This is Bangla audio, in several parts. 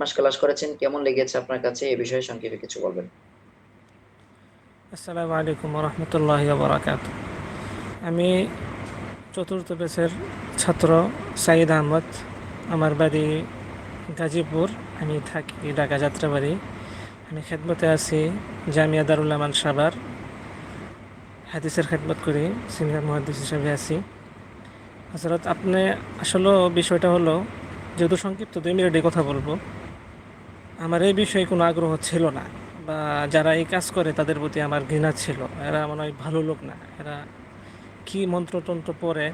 মাস ক্লাস করেছেন, কেমন লেগেছে আপনার কাছে? এই বিষয়ে সংক্ষেপে কিছু বলবেন। আসসালামু আলাইকুম রহমতুল্লাহ বারাকাত আমি চতুর্থ বেসের ছাত্র সাইদ আহমদ। আমার বাড়ি গাজীপুর। আমি থাকি ঢাকা যাত্রাবাড়ি। আমি খেদমতে আছি জামিয়া দারুল আমান সাবার হাদিসের খেদমত করি, সিনিয়র মহাদিস হিসাবে আছি। হজরত আপনি আসলে বিষয়টা হলো, যেহেতু সংক্ষিপ্ত দুই মিনিটে কথা বলব আমার এই বিষয়ে কোনো আগ্রহ ছিল না বা যারা এই কাজ করে তাদের প্রতি আমার ঘৃণা ছিল। এরা মনে হয় ভালো লোক না। এরা কি মন্ত্রতন্ত্র পড়ে?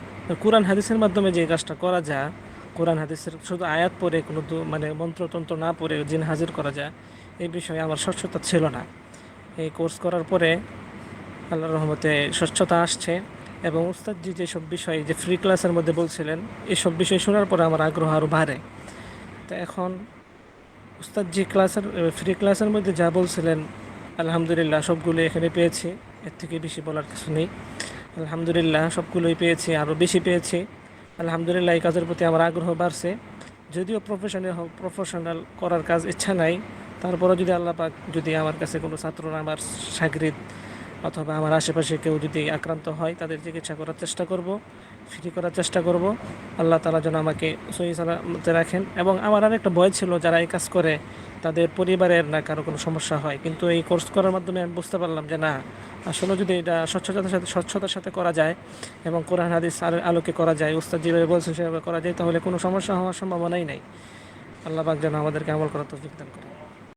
কোরআন হাদিসের মাধ্যমে যে কাজটা করা যায়, কোরআন হাদিসের শুধু আয়াত পড়ে, কোনো মানে মন্ত্রতন্ত্র না পড়ে, জিন হাজির করা যায় এই বিষয়ে আমার স্বচ্ছতা ছিল না। এই কোর্স করার পরে আল্লাহর রহমতে স্বচ্ছতা আসছে এবং উস্তাদজি যেসব বিষয়, যে ফ্রি ক্লাসের মধ্যে বলছিলেন, এসব বিষয় শোনার পরে আমার আগ্রহ আরও বাড়ে। তো এখন উস্তাদ, যে ক্লাসের ফ্রি ক্লাসের মধ্যে যা বলছিলেন, আলহামদুলিল্লাহ সবগুলো এখানে পেয়েছি। এর থেকে বেশি বলার কিছু নেই। আলহামদুলিল্লাহ সবগুলোই পেয়েছি, আরও বেশি পেয়েছি। আলহামদুলিল্লাহ এই কাজের প্রতি আমার আগ্রহ বাড়ছে। যদিও প্রফেশনাল প্রফেশনাল করার কাজ ইচ্ছা নাই তারপরে যদি আল্লাহ পাক যদি আমার কাছে কোনো ছাত্র আমার সাগরিদ অথবা আমার আশেপাশে কেউ যদি আক্রান্ত হয়, তাদের চিকিৎসা করার চেষ্টা করব, ফ্রি করার চেষ্টা করব। আল্লাহ তালা যেন আমাকে সহি সালামতে রাখেন। এবং আমার আর একটা ভয় ছিল যারা এই কাজ করে, তাদের পরিবারের না কারও কোনো সমস্যা হয়। কিন্তু এই কোর্স করার মাধ্যমে আমি বুঝতে পারলাম যে না, আসলে যদি এটা স্বচ্ছতার সাথে স্বচ্ছতার সাথে করা যায় এবং কোরআন, হাদিস আল- আলোকে করা যায়, উস্তাদ যেভাবে বলছেন সেভাবে করা যায়, তাহলে কোনো সমস্যা হওয়ার সম্ভাবনাই নাই। আল্লাহ পাক যেন আমাদেরকে আমল করার তৌফিক দান করে